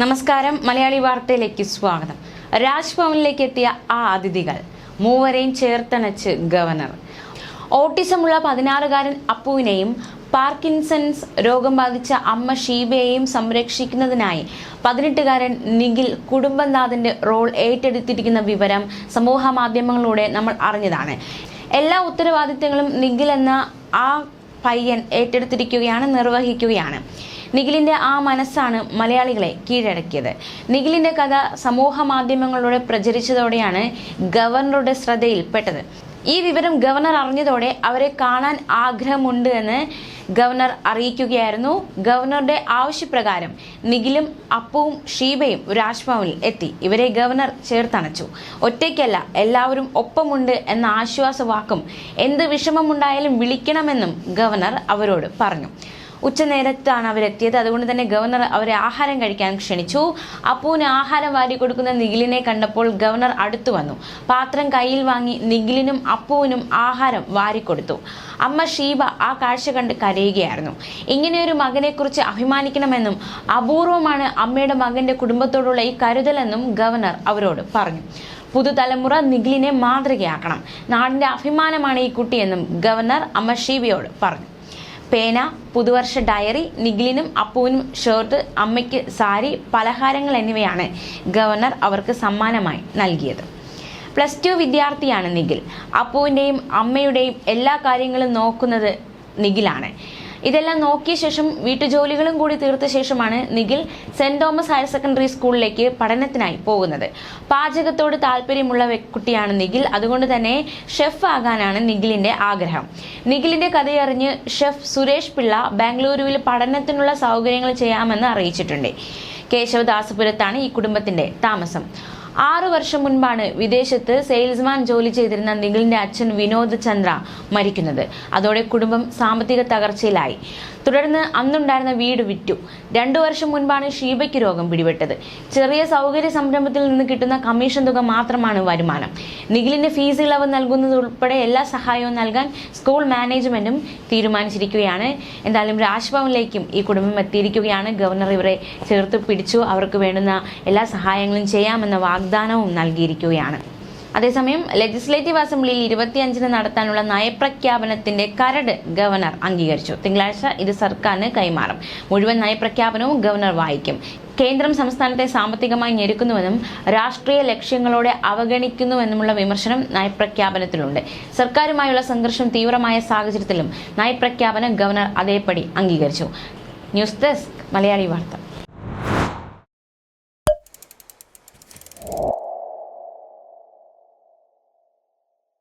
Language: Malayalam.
നമസ്കാരം. മലയാളി വാർത്തയിലേക്ക് സ്വാഗതം. രാജ്ഭവനിലേക്ക് എത്തിയ ആ അതിഥികൾ മൂവരെയും ചേർത്തണച്ച് ഗവർണർ. ഓട്ടിസമുള്ള പതിനാറുകാരൻ അപ്പുവിനെയും പാർക്കിൻസൺസ് രോഗം ബാധിച്ച അമ്മ ഷീബയെയും സംരക്ഷിക്കുന്നതിനായി പതിനെട്ടുകാരൻ നിഖിൽ കുടുംബനാഥിന്റെ റോൾ ഏറ്റെടുത്തിരിക്കുന്ന വിവരം സമൂഹ മാധ്യമങ്ങളിലൂടെ നമ്മൾ അറിഞ്ഞതാണ്. എല്ലാ ഉത്തരവാദിത്തങ്ങളും നിഖിൽ എന്ന ആ പയ്യൻ ഏറ്റെടുത്തിരിക്കുകയാണ് നിർവഹിക്കുകയാണ്. നിഖിലിന്റെ ആ മനസ്സാണ് മലയാളികളെ കീഴടക്കിയത്. നിഖിലിന്റെ കഥ സമൂഹ മാധ്യമങ്ങളിലൂടെ പ്രചരിച്ചതോടെയാണ് ഗവർണറുടെ ശ്രദ്ധയിൽപ്പെട്ടത്. ഈ വിവരം ഗവർണർ അറിഞ്ഞതോടെ അവരെ കാണാൻ ആഗ്രഹമുണ്ട് എന്ന് ഗവർണർ അറിയിക്കുകയായിരുന്നു. ഗവർണറുടെ ആവശ്യപ്രകാരം നിഖിലും അപ്പുവും ഷീബയും രാജ്ഭവനിൽ എത്തി. ഇവരെ ഗവർണർ ചേർത്തണച്ചു. ഒറ്റയ്ക്കല്ല എല്ലാവരും ഒപ്പമുണ്ട് എന്ന ആശ്വാസവാക്കും എന്ത് വിഷമമുണ്ടായാലും വിളിക്കണമെന്നും ഗവർണർ അവരോട് പറഞ്ഞു. ഉച്ചനേരത്താണ് അവരെത്തിയത്. അതുകൊണ്ട് തന്നെ ഗവർണർ അവരെ ആഹാരം കഴിക്കാൻ ക്ഷണിച്ചു. അപ്പുവിന് ആഹാരം വാരി കൊടുക്കുന്ന നിഖിലിനെ കണ്ടപ്പോൾ ഗവർണർ അടുത്തു വന്നു. പാത്രം കയ്യിൽ വാങ്ങി നിഖിലിനും അപ്പുവിനും ആഹാരം വാരിക്കൊടുത്തു അമ്മ ഷീബ ആ കാഴ്ച കണ്ട് കരയുകയായിരുന്നു. ഇങ്ങനെയൊരു മകനെക്കുറിച്ച് അഭിമാനിക്കണമെന്നും അപൂർവമാണ് അമ്മയുടെ മകന്റെ കുടുംബത്തോടുള്ള ഈ കരുതലെന്നും ഗവർണർ അവരോട് പറഞ്ഞു. പുതുതലമുറ നിഖിലിനെ മാതൃകയാക്കണം. നാടിന്റെ അഭിമാനമാണ് ഈ കുട്ടിയെന്നും ഗവർണർ അമ്മ ഷീബയോട് പറഞ്ഞു. പേന പുതുവർഷ ഡയറി നിഖിലിനും അപ്പുവിനും ഷർട്ട് അമ്മയ്ക്ക് സാരി പലഹാരങ്ങൾ എന്നിവയാണ് ഗവർണർ അവർക്ക് സമ്മാനമായി നൽകിയത്. പ്ലസ് ടു വിദ്യാർത്ഥിയാണ് നിഖിൽ. അപ്പുവിന്റെയും അമ്മയുടെയും എല്ലാ കാര്യങ്ങളും നോക്കുന്നത് നിഖിലാണ്. ഇതെല്ലാം നോക്കിയ ശേഷം വീട്ടുജോലികളും കൂടി തീർത്ത ശേഷമാണ് Nikhil Saint Thomas higher secondary സ്കൂളിലേക്ക് പഠനത്തിനായി പോകുന്നത്. പാചകത്തോട് താല്പര്യമുള്ള കുട്ടിയാണ് നിഖിൽ. അതുകൊണ്ട് തന്നെ ഷെഫ് ആകാനാണ് നിഖിലിന്റെ ആഗ്രഹം. നിഖിലിന്റെ കഥയറിഞ്ഞ് ഷെഫ് സുരേഷ് പിള്ള ബാംഗ്ലൂരുവിൽ പഠനത്തിനുള്ള സൗകര്യങ്ങൾ ചെയ്യാമെന്ന് അറിയിച്ചിട്ടുണ്ട്. കേശവദാസപുരത്താണ് ഈ കുടുംബത്തിന്റെ താമസം. ആറു വർഷം മുൻപാണ് വിദേശത്ത് സെയിൽസ്മാൻ ജോലി ചെയ്തിരുന്ന നിഖിലിന്റെ അച്ഛൻ വിനോദ് ചന്ദ്ര മരിക്കുന്നത്. അതോടെ കുടുംബം സാമ്പത്തിക തകർച്ചയിലായി. തുടർന്ന് അന്നുണ്ടായിരുന്ന വീട് വിറ്റു. രണ്ടു വർഷം മുൻപാണ് ഷീബയ്ക്ക് രോഗം പിടിപെട്ടത്. ചെറിയ സൗകര്യ സംരംഭത്തിൽ നിന്ന് കിട്ടുന്ന കമ്മീഷൻ തുക മാത്രമാണ് വരുമാനം. നിഖിലിന്റെ ഫീസ് ഇളവ് നൽകുന്നതുൾപ്പെടെ എല്ലാ സഹായവും നൽകാൻ സ്കൂൾ മാനേജ്മെന്റും തീരുമാനിച്ചിരിക്കുകയാണ്. എന്തായാലും രാജ്ഭവനിലേക്കും ഈ കുടുംബം എത്തിയിരിക്കുകയാണ്. ഗവർണർ ഇവരെ ചേർത്ത് പിടിച്ചു. അവർക്ക് വേണ്ടുന്ന എല്ലാ സഹായങ്ങളും ചെയ്യാമെന്ന വാഗ്ദാനവും നൽകിയിരിക്കുകയാണ്. അതേസമയം ലെജിസ്ലേറ്റീവ് അസംബ്ലിയിൽ ഇരുപത്തിയഞ്ചിന് നടത്താനുള്ള നയപ്രഖ്യാപനത്തിന്റെ കരട് ഗവർണർ അംഗീകരിച്ചു. തിങ്കളാഴ്ച ഇത് സർക്കാരിന് കൈമാറും. മുഴുവൻ നയപ്രഖ്യാപനവും ഗവർണർ വായിക്കും. കേന്ദ്രം സംസ്ഥാനത്തെ സാമ്പത്തികമായി ഞെരുക്കുന്നുവെന്നും രാഷ്ട്രീയ ലക്ഷ്യങ്ങളോടെ അവഗണിക്കുന്നുവെന്നുമുള്ള വിമർശനം നയപ്രഖ്യാപനത്തിലുണ്ട്. സർക്കാരുമായുള്ള സംഘർഷം തീവ്രമായ സാഹചര്യത്തിലും നയപ്രഖ്യാപനം ഗവർണർ അതേപടി അംഗീകരിച്ചു. ന്യൂസ് ഡെസ്ക് മലയാളി വാർത്ത.